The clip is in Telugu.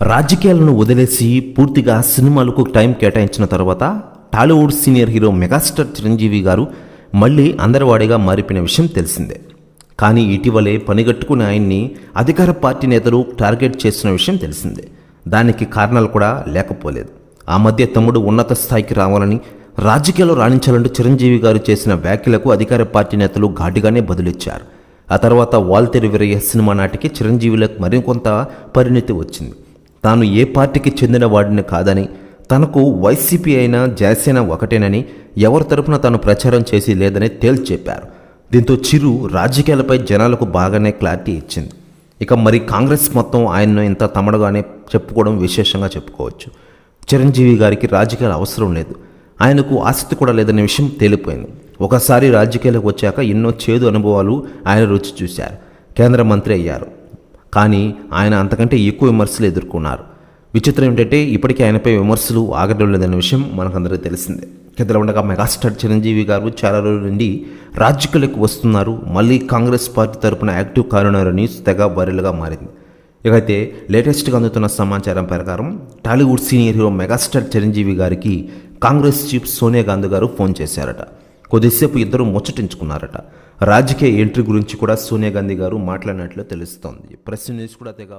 రాజకీయాలను వదిలేసి పూర్తిగా సినిమాలకు టైం కేటాయించిన తర్వాత Tollywood senior hero megastar Chiranjeevi garu మళ్ళీ అందరివాడిగా మారిపోయిన విషయం తెలిసిందే. కానీ ఇటీవలే పనిగట్టుకుని ఆయన్ని అధికార పార్టీ నేతలు టార్గెట్ చేసిన విషయం తెలిసిందే. దానికి కారణాలు కూడా లేకపోలేదు. ఆ మధ్య తమ్ముడు ఉన్నత స్థాయికి రావాలని రాజకీయాల్లో రాణించాలంటూ చిరంజీవి గారు చేసిన వ్యాఖ్యలకు అధికార పార్టీ నేతలు ఘాటుగానే బదులిచ్చారు. ఆ తర్వాత వాల్తెరి వీరయ్య సినిమా నాటికి చిరంజీవిలకు మరికొంత పరిణితి వచ్చింది. తాను ఏ పార్టీకి చెందిన వాడిని కాదని తనకు వైసీపీ అయినా జనసేన ఒకటేనని ఎవరి తరపున తాను ప్రచారం చేసి లేదని తేల్చెప్పారు దీంతో చిరు రాజకీయాలపై జనాలకు బాగానే క్లారిటీ ఇచ్చింది. ఇక మరి కాంగ్రెస్ మొత్తం ఆయన్ను ఇంత తమడగానే చెప్పుకోవడం విశేషంగా చెప్పుకోవచ్చు. చిరంజీవి గారికి రాజకీయాలు అవసరం లేదు. ఆయనకు ఆసక్తి కూడా లేదనే విషయం తేలిపోయింది. ఒకసారి రాజకీయాలకు వచ్చాక ఎన్నో చేదు అనుభవాలు ఆయన రుచి చూశారు. కేంద్ర మంత్రి అయ్యారు. కానీ ఆయన అంతకంటే ఎక్కువ విమర్శలు ఎదుర్కొన్నారు. విచిత్రం ఏంటంటే ఇప్పటికీ ఆయనపై విమర్శలు ఆగడం లేదనే విషయం మనకందరికీ తెలిసిందే. కిందలో ఉండగా మెగాస్టార్ చిరంజీవి గారు చాలా రోజుల నుండి రాజకీయాలకు వస్తున్నారు. మళ్ళీ కాంగ్రెస్ పార్టీ తరపున యాక్టివ్ కానున్నారు న్యూస్ తెగ వైరల్గా మారింది. ఇకైతే లేటెస్ట్గా అందుతున్న సమాచారం ప్రకారం Tollywood senior hero megastar Chiranjeevi గారికి కాంగ్రెస్ చీఫ్ సోనియా గాంధీ గారు ఫోన్ చేశారట. కొద్దిసేపు ఇద్దరు ముచ్చటించుకున్నారట. రాజకీయ ఎంట్రీ గురించి కూడా సోనియా గాంధీ గారు మాట్లాడినట్లు తెలుస్తోంది. ప్రెస్ న్యూస్ కూడా తెగ